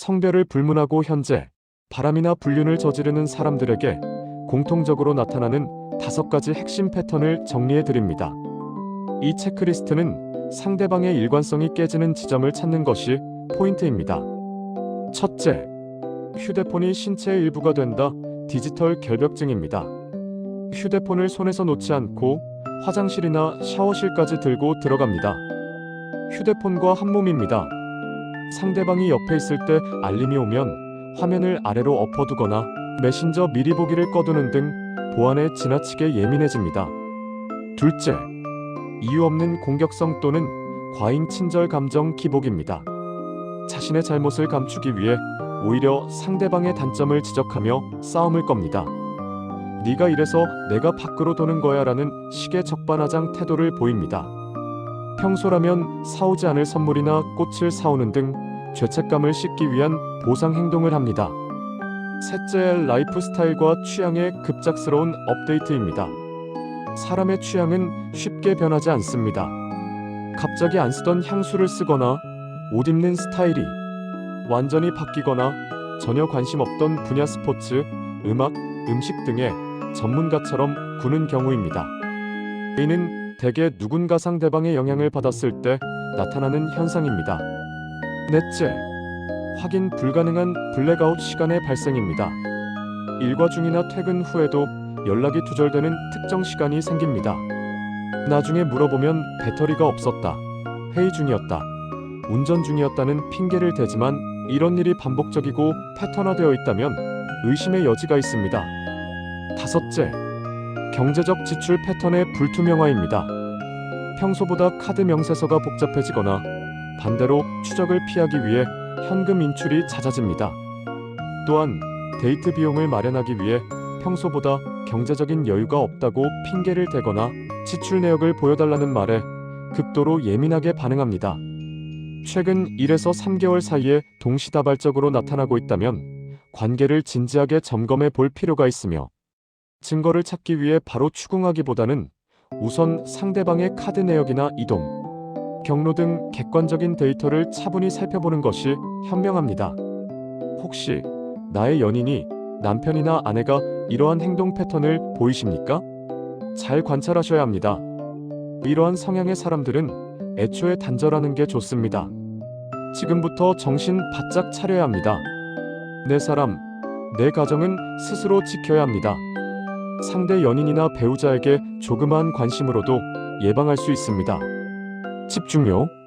성별을 불문하고 현재 바람이나 불륜을 저지르는 사람들에게 공통적으로 나타나는 다섯 가지 핵심 패턴을 정리해 드립니다. 이 체크리스트는 상대방의 일관성이 깨지는 지점을 찾는 것이 포인트입니다. 첫째, 휴대폰이 신체의 일부가 된다. 디지털 결벽증입니다. 휴대폰을 손에서 놓지 않고 화장실이나 샤워실까지 들고 들어갑니다. 휴대폰과 한 몸입니다. 상대방이 옆에 있을 때 알림이 오면 화면을 아래로 엎어두거나 메신저 미리 보기를 꺼두는 등 보안에 지나치게 예민해집니다. 둘째, 이유 없는 공격성 또는 과잉 친절 감정 기복입니다. 자신의 잘못을 감추기 위해 오히려 상대방의 단점을 지적하며 싸움을 겁니다. 네가 이래서 내가 밖으로 도는 거야 라는 식의 적반하장 태도를 보입니다. 평소라면 사오지 않을 선물이나 꽃을 사오는 등 죄책감을 씻기 위한 보상 행동을 합니다. 셋째, 라이프 스타일과 취향의 급작스러운 업데이트입니다. 사람의 취향은 쉽게 변하지 않습니다. 갑자기 안 쓰던 향수를 쓰거나 옷 입는 스타일이 완전히 바뀌거나 전혀 관심 없던 분야 스포츠, 음악, 음식 등의 전문가처럼 구는 경우입니다. 이는 대개 누군가 상대방의 영향을 받았을 때 나타나는 현상입니다. 넷째, 확인 불가능한 블랙아웃 시간의 발생입니다. 일과 중이나 퇴근 후에도 연락이 두절되는 특정 시간이 생깁니다. 나중에 물어보면 배터리가 없었다. 회의 중이었다. 운전 중이었다는 핑계를 대지만 이런 일이 반복적이고 패턴화되어 있다면 의심의 여지가 있습니다. 다섯째, 경제적 지출 패턴의 불투명화입니다. 평소보다 카드 명세서가 복잡해지거나 반대로 추적을 피하기 위해 현금 인출이 잦아집니다. 또한 데이트 비용을 마련하기 위해 평소보다 경제적인 여유가 없다고 핑계를 대거나 지출 내역을 보여달라는 말에 극도로 예민하게 반응합니다. 최근 1에서 3개월 사이에 동시다발적으로 나타나고 있다면 관계를 진지하게 점검해 볼 필요가 있으며 증거를 찾기 위해 바로 추궁하기보다는 우선 상대방의 카드 내역이나 이동, 경로 등 객관적인 데이터를 차분히 살펴보는 것이 현명합니다. 혹시 나의 연인이 남편이나 아내가 이러한 행동 패턴을 보이십니까? 잘 관찰하셔야 합니다. 이러한 성향의 사람들은 애초에 단절하는 게 좋습니다. 지금부터 정신 바짝 차려야 합니다. 내 사람, 내 가정은 스스로 지켜야 합니다. 상대 연인이나 배우자에게 조그마한 관심으로도 예방할 수 있습니다. 집중요.